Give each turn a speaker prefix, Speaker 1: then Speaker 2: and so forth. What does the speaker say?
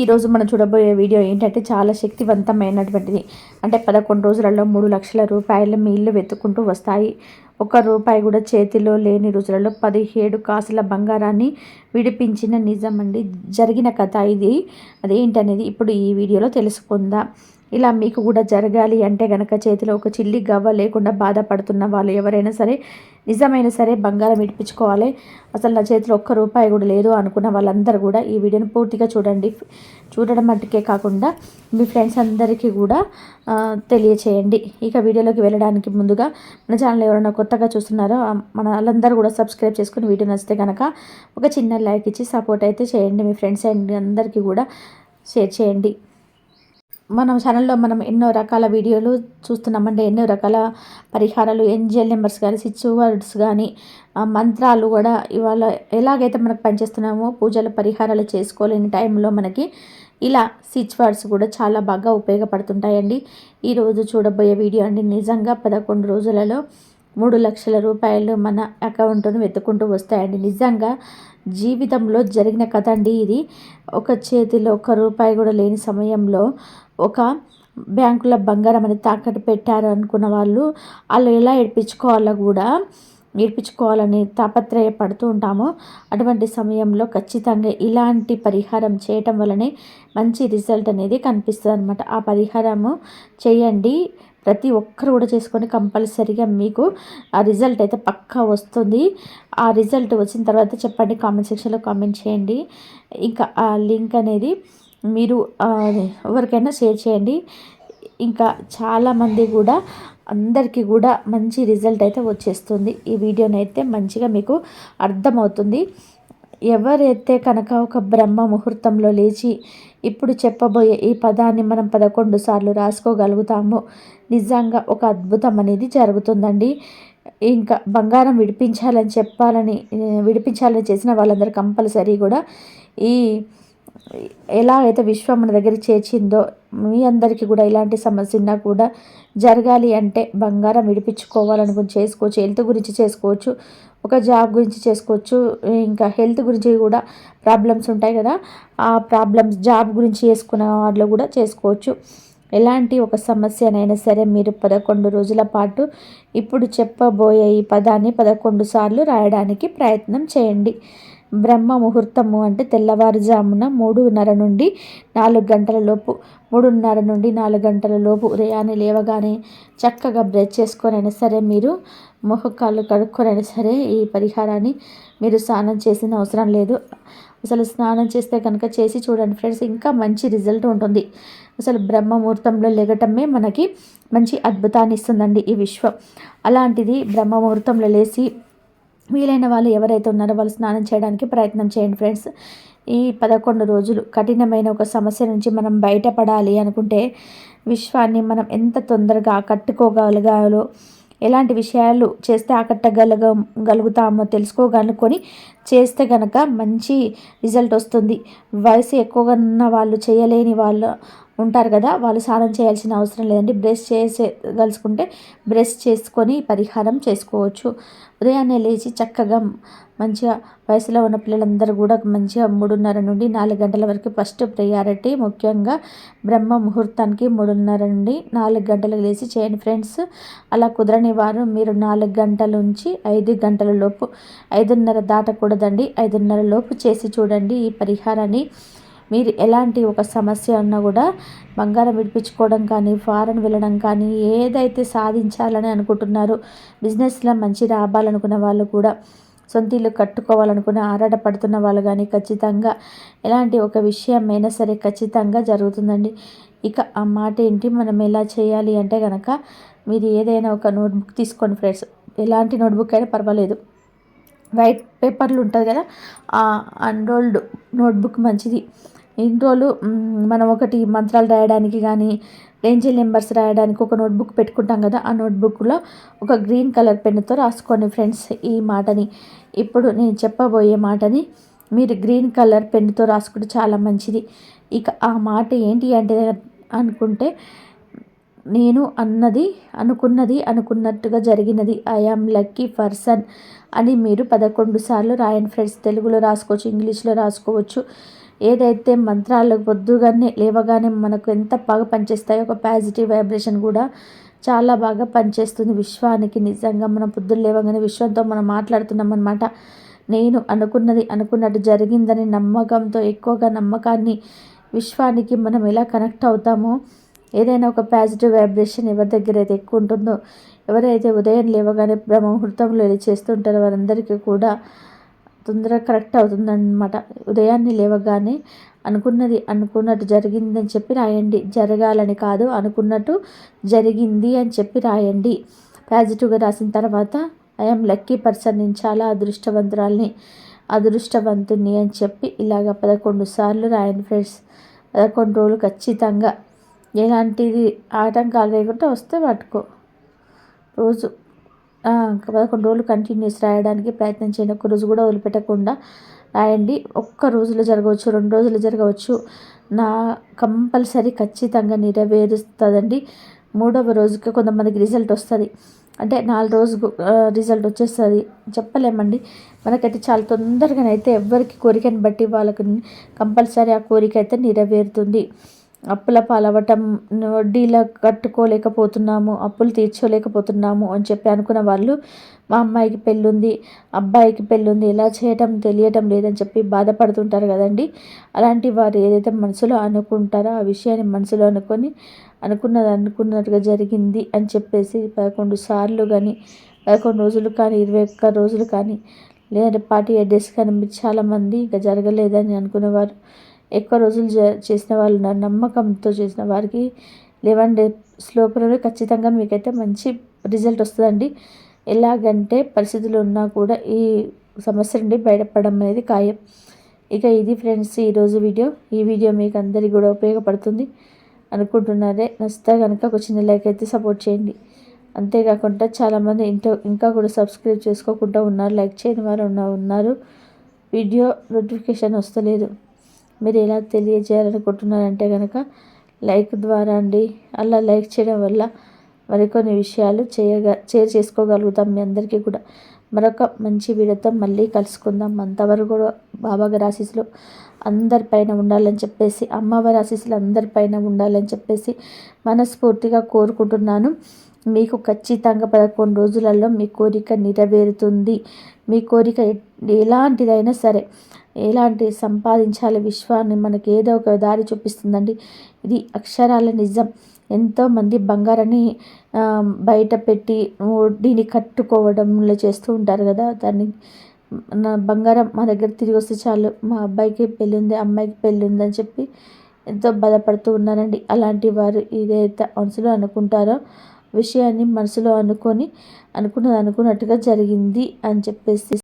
Speaker 1: ఈరోజు మనం చూడబోయే వీడియో ఏంటంటే చాలా శక్తివంతమైనటువంటిది. అంటే పదకొండు రోజులలో మూడు లక్షల రూపాయలు మీ ఇల్లు వెతుక్కుంటూ వస్తాయి. ఒక్క రూపాయి కూడా చేతిలో లేని రోజులలో పదిహేడు కాసుల బంగారాన్ని విడిపించిన నిజం అండి జరిగిన కథ ఇది. అదేంటనేది ఇప్పుడు ఈ వీడియోలో తెలుసుకుందాం. ఇలా మీకు కూడా జరగాలి అంటే గనక చేతిలో ఒక చిల్లి గవ్వ లేకుండా బాధపడుతున్న వాళ్ళు ఎవరైనా సరే నిజమైన సరే బంగారం ఇడిపించుకోవాలి. అసలు నా చేతిలో ఒక్క రూపాయి కూడా లేదు అనుకున్న వాళ్ళందరూ కూడా ఈ వీడియోని పూర్తిగా చూడండి. చూడడం మట్టుకే కాకుండా మీ ఫ్రెండ్స్ అందరికీ కూడా తెలియచేయండి. ఇక వీడియోలోకి వెళ్ళడానికి ముందుగా మన ఛానల్ ఎవరైనా కొత్తగా చూస్తున్నారో మన వాళ్ళందరూ కూడా సబ్స్క్రైబ్ చేసుకుని వీడియో నచ్చితే కనుక ఒక చిన్న లైక్ ఇచ్చి సపోర్ట్ అయితే చేయండి. మీ ఫ్రెండ్స్ అండ్ అందరికీ కూడా షేర్ చేయండి. మనం ఛానల్లో మనం ఎన్నో రకాల వీడియోలు చూస్తున్నామంటే ఎన్నో రకాల పరిహారాలు ఎన్జిఎల్ నెంబర్స్ కానీ స్విచ్ వర్డ్స్ కానీ మంత్రాలు కూడా ఇవాళ ఎలాగైతే మనకు పనిచేస్తున్నామో పూజలు పరిహారాలు చేసుకోలేని టైంలో మనకి ఇలా స్విచ్ వర్డ్స్ కూడా చాలా బాగా ఉపయోగపడుతుంటాయండి. ఈరోజు చూడబోయే వీడియో అండి నిజంగా పదకొండు రోజులలో మూడు లక్షల రూపాయలు మన అకౌంట్ను వెతుకుంటూ వస్తాయండి. నిజంగా జీవితంలో జరిగిన కథ అండి ఇది. ఒక చేతిలో ఒక రూపాయి కూడా లేని సమయంలో ఒక బ్యాంకులో బంగారం అని తాకట్టు పెట్టారు అనుకున్న వాళ్ళు వాళ్ళు ఎలా ఏడిపించుకోవాలో కూడా నేర్పించుకోవాలని తాపత్రయపడుతూ ఉంటామో. అటువంటి సమయంలో ఖచ్చితంగా ఇలాంటి పరిహారం చేయటం వలనే మంచి రిజల్ట్ అనేది కనిపిస్తుంది అనమాట ఆ పరిహారము చేయండి. ప్రతి ఒక్కరు కూడా చేసుకొని కంపల్సరీగా మీకు ఆ రిజల్ట్ అయితే పక్కా వస్తుంది. ఆ రిజల్ట్ వచ్చిన తర్వాత చెప్పండి కామెంట్ సెక్షన్లో కామెంట్ చేయండి. ఇంకా ఆ లింక్ అనేది మీరు ఎవరికైనా షేర్ చేయండి. ఇంకా చాలామంది కూడా అందరికీ కూడా మంచి రిజల్ట్ అయితే వచ్చేస్తుంది. ఈ వీడియోనైతే మంచిగా మీకు అర్థమవుతుంది. ఎవరైతే కనుక ఒక బ్రహ్మ ముహూర్తంలో లేచి ఇప్పుడు చెప్పబోయే ఈ పదాన్ని మనం పదకొండు సార్లు రాసుకోగలుగుతామో. నిజంగా ఒక అద్భుతం అనేది జరుగుతుందండి. ఇంకా బంగారం విడిపించాలని చెప్పాలని విడిపించాలని చేసిన వాళ్ళందరూ కంపల్సరీ కూడా ఈ ఎలా అయితే విశ్వం మన దగ్గర చేర్చిందో మీ అందరికీ కూడా ఇలాంటి సమస్య ఉన్నా కూడా జరగాలి అంటే బంగారం విడిపించుకోవాలనుకుని చేసుకోవచ్చు. హెల్త్ గురించి చేసుకోవచ్చు. ఒక జాబ్ గురించి చేసుకోవచ్చు. ఇంకా హెల్త్ గురించి కూడా ప్రాబ్లమ్స్ ఉంటాయి కదా. ఆ ప్రాబ్లమ్స్ జాబ్ గురించి చేసుకున్న వాళ్ళు కూడా చేసుకోవచ్చు. ఎలాంటి ఒక సమస్యనైనా సరే మీరు పదకొండు రోజుల పాటు ఇప్పుడు చెప్పబోయే ఈ పదాన్ని పదకొండు సార్లు రాయడానికి ప్రయత్నం చేయండి. బ్రహ్మ ముహూర్తము అంటే తెల్లవారుజామున మూడున్నర నుండి నాలుగు గంటల లోపు మూడున్నర నుండి నాలుగు గంటల లోపు ఉదయాన్నే లేవగానే చక్కగా బ్రష్ చేసుకొనైనా సరే మీరు మొహకాళ్ళు కడుక్కొనైనా సరే ఈ పరిహారాన్ని మీరు స్నానం చేసిన అవసరం లేదు. అసలు స్నానం చేస్తే కనుక చేసి చూడండి ఫ్రెండ్స్ ఇంకా మంచి రిజల్ట్ ఉంటుంది. అసలు బ్రహ్మ ముహూర్తంలో లెగటమే మనకి మంచి అద్భుతాన్ని ఇస్తుందండి ఈ విశ్వం. అలాంటిది బ్రహ్మ ముహూర్తంలో లేచి వీలైన వాళ్ళు ఎవరైతే ఉన్నారో వాళ్ళు స్నానం చేయడానికి ప్రయత్నం చేయండి ఫ్రెండ్స్. ఈ పదకొండు రోజులు కఠినమైన ఒక సమస్య నుంచి మనం బయటపడాలి అనుకుంటే విశ్వాన్ని మనం ఎంత తొందరగా కట్టుకోగలగాలో ఎలాంటి విషయాలు చేస్తే ఆకట్టగలగ గలుగుతామో తెలుసుకోగలుకొని చేస్తే కనుక మంచి రిజల్ట్ వస్తుంది. వయసు ఎక్కువగా ఉన్న వాళ్ళు చేయలేని వాళ్ళు ఉంటారు కదా వాళ్ళు స్నానం చేయాల్సిన అవసరం లేదండి. బ్రష్ చేసే కలుసుకుంటే బ్రష్ చేసుకొని పరిహారం చేసుకోవచ్చు. ఉదయాన్నే లేచి చక్కగా మంచిగా వయసులో ఉన్న పిల్లలందరూ కూడా మంచిగా మూడున్నర నుండి నాలుగు గంటల వరకు ఫస్ట్ ప్రయారిటీ ముఖ్యంగా బ్రహ్మ ముహూర్తానికి మూడున్నర నుండి నాలుగు గంటలకు లేచి చేయండి ఫ్రెండ్స్. అలా కుదరని వారు మీరు నాలుగు గంటల నుంచి ఐదు గంటల లోపు ఐదున్నర దాటకూడదండి. ఐదున్నర లోపు చేసి చూడండి ఈ పరిహారాన్ని. మీరు ఎలాంటి ఒక సమస్య ఉన్నా కూడా బంగారం విడిపించుకోవడం కానీ ఫారెన్ వెళ్ళడం కానీ ఏదైతే సాధించాలని అనుకుంటున్నారో బిజినెస్లో మంచి రావాలనుకున్న వాళ్ళు కూడా సొంత ఇల్లు కట్టుకోవాలనుకున్న ఆరాటపడుతున్న వాళ్ళు కానీ ఖచ్చితంగా ఎలాంటి ఒక విషయం అయినా సరే ఖచ్చితంగా జరుగుతుందండి. ఇక ఆ మాట ఏంటి మనం ఎలా చేయాలి అంటే కనుక మీరు ఏదైనా ఒక నోట్బుక్ తీసుకోండి ఫ్రెండ్స్. ఎలాంటి నోట్బుక్ అయినా పర్వాలేదు. వైట్ పేపర్లు ఉంటుంది కదా ఆ అన్రోల్డ్ నోట్బుక్ మంచిది. ఇన్ని రోజులు మనం ఒకటి మంత్రాలు రాయడానికి కానీ ఏంజిల్ నెంబర్స్ రాయడానికి ఒక నోట్బుక్ పెట్టుకుంటాం కదా ఆ నోట్బుక్లో ఒక గ్రీన్ కలర్ పెన్నుతో రాసుకోండి ఫ్రెండ్స్ ఈ మాటని. ఇప్పుడు నేను చెప్పబోయే మాటని మీరు గ్రీన్ కలర్ పెన్నుతో రాసుకుంటే చాలా మంచిది. ఇక ఆ మాట ఏంటి అంటే అనుకుంటే నేను అన్నది అనుకున్నది అనుకున్నట్టుగా జరిగినది ఐఆమ్ లక్కీ పర్సన్ అని మీరు పదకొండు సార్లు రాయండి ఫ్రెండ్స్. తెలుగులో రాసుకోవచ్చు ఇంగ్లీష్లో రాసుకోవచ్చు. ఏదైతే మంత్రాలు పొద్దుగానే లేవగానే మనకు ఎంత బాగా పనిచేస్తాయో ఒక పాజిటివ్ వైబ్రేషన్ కూడా చాలా బాగా పనిచేస్తుంది విశ్వానికి. నిజంగా మనం పొద్దున్న లేవగానే విశ్వంతో మనం మాట్లాడుతున్నాం అనమాట నేను అనుకున్నది అనుకున్నట్టు జరిగిందని నమ్మకంతో ఎక్కువగా నమ్మకాన్ని విశ్వానికి మనం ఎలా కనెక్ట్ అవుతామో ఏదైనా ఒక పాజిటివ్ వైబ్రేషన్ ఎవరి దగ్గర అయితే ఎక్కువ ఉంటుందో ఎవరైతే ఉదయం లేవగానే బ్రహ్మముహూర్తంలో వెళ్ళి చేస్తుంటారో వారందరికీ కూడా తొందరగా కరెక్ట్ అవుతుందన్నమాట. ఉదయాన్నే లేవగానే అనుకున్నది అనుకున్నట్టు జరిగిందని చెప్పి రాయండి. జరగాలని కాదు అనుకున్నట్టు జరిగింది అని చెప్పి రాయండి. పాజిటివ్గా రాసిన తర్వాత ఐఎమ్ లక్కీ పర్సన్ నేను చాలా అదృష్టవంతురాల్ని అదృష్టవంతుని అని చెప్పి ఇలాగ పదకొండు సార్లు రాయండి ఫ్రెండ్స్. పదకొండు రోజులు ఖచ్చితంగా. ఎలాంటిది ఆటంకాలు లేకుండా వస్తే పట్టుకో రోజు పదకొండు రోజులు కంటిన్యూస్ రాయడానికి ప్రయత్నం చేయండి ఒక్క రోజు కూడా వదిలిపెట్టకుండా రాయండి. ఒక్క రోజులో జరగవచ్చు రెండు రోజులు జరగవచ్చు. నా కంపల్సరీ ఖచ్చితంగా నెరవేరుస్తుందండి. మూడవ రోజుకి కొంతమందికి రిజల్ట్ వస్తుంది. అంటే నాలుగు రోజు రిజల్ట్ వచ్చేస్తుంది. చెప్పలేమండి. మనకైతే చాలా తొందరగానైతే ఎవరికి కోరికని బట్టి వాళ్ళకి కంపల్సరీ ఆ కోరిక అయితే నెరవేరుతుంది. అప్పుల పాలవటం వడ్డీల కట్టుకోలేకపోతున్నాము అప్పులు తీర్చోలేకపోతున్నాము అని చెప్పి అనుకున్న వాళ్ళు మా అమ్మాయికి పెళ్ళుంది అబ్బాయికి పెళ్ళుంది ఎలా చేయటం తెలియటం లేదని చెప్పి బాధపడుతుంటారు కదండి. అలాంటి వారు ఏదైతే మనసులో అనుకుంటారో ఆ విషయాన్ని మనసులో అనుకొని అనుకున్నది అనుకున్నట్టుగా జరిగింది అని చెప్పేసి పదకొండు సార్లు కానీ పదకొండు రోజులు కానీ ఇరవై ఒక్క రోజులు కానీ లేదంటే పార్టీ అడ్రస్ కానీ చాలామంది ఇంకా జరగలేదని అనుకునేవారు ఎక్కువ రోజులు చేసిన వాళ్ళు నమ్మకంతో చేసిన వారికి లెవెన్ డేస్ లోపలనే ఖచ్చితంగా మీకైతే మంచి రిజల్ట్ వస్తుందండి. ఎలాగంటే పరిస్థితులు ఉన్నా కూడా ఈ సమస్య నుండి బయటపడడం అనేది ఖాయం. ఇక ఇది ఫ్రెండ్స్ ఈరోజు వీడియో. ఈ వీడియో మీకు అందరికీ కూడా ఉపయోగపడుతుంది అనుకుంటున్నారే. నచ్చితే కనుక ఒక చిన్న లైక్ అయితే సపోర్ట్ చేయండి. అంతేకాకుండా చాలామంది ఇంట్లో ఇంకా కూడా సబ్స్క్రైబ్ చేసుకోకుండా ఉన్నారు లైక్ చేయని వారు ఉన్నారు. వీడియో నోటిఫికేషన్ వస్తలేదు. మీరు ఎలా తెలియజేయాలనుకుంటున్నారంటే కనుక లైక్ ద్వారా అండి. అలా లైక్ చేయడం వల్ల మరికొన్ని విషయాలు చేయగా షేర్ చేసుకోగలుగుతాం మీ అందరికీ కూడా. మరొక మంచి వీడియోతో మళ్ళీ కలుసుకుందాం. అంతవరకు కూడా బాబాగారి ఆశీస్సులు అందరిపైన ఉండాలని చెప్పేసి అమ్మవారి ఆశీస్సులు అందరిపైన ఉండాలని చెప్పేసి మనస్ఫూర్తిగా కోరుకుంటున్నాను. మీకు ఖచ్చితంగా పదకొండు రోజులలో మీ కోరిక నెరవేరుతుంది. మీ కోరిక ఎలాంటిదైనా సరే ఎలాంటి సంపాదించాలి విశ్వాన్ని మనకి ఏదో ఒక దారి చూపిస్తుందండి. ఇది అక్షరాల నిజం. ఎంతోమంది బంగారాన్ని బయట పెట్టి వడ్డీని కట్టుకోవడంలో చేస్తూ ఉంటారు కదా. దాన్ని నా బంగారం మా దగ్గర తిరిగి వస్తే చాలు. మా అబ్బాయికి పెళ్ళి ఉంది అమ్మాయికి పెళ్ళి ఉందని చెప్పి ఎంతో బాధపడుతూ ఉన్నారండి. అలాంటి వారు ఏదైతే మనసులో అనుకుంటారో విషయాన్ని మనసులో అనుకొని అనుకున్నది అనుకున్నట్టుగా జరిగింది అని చెప్పేసి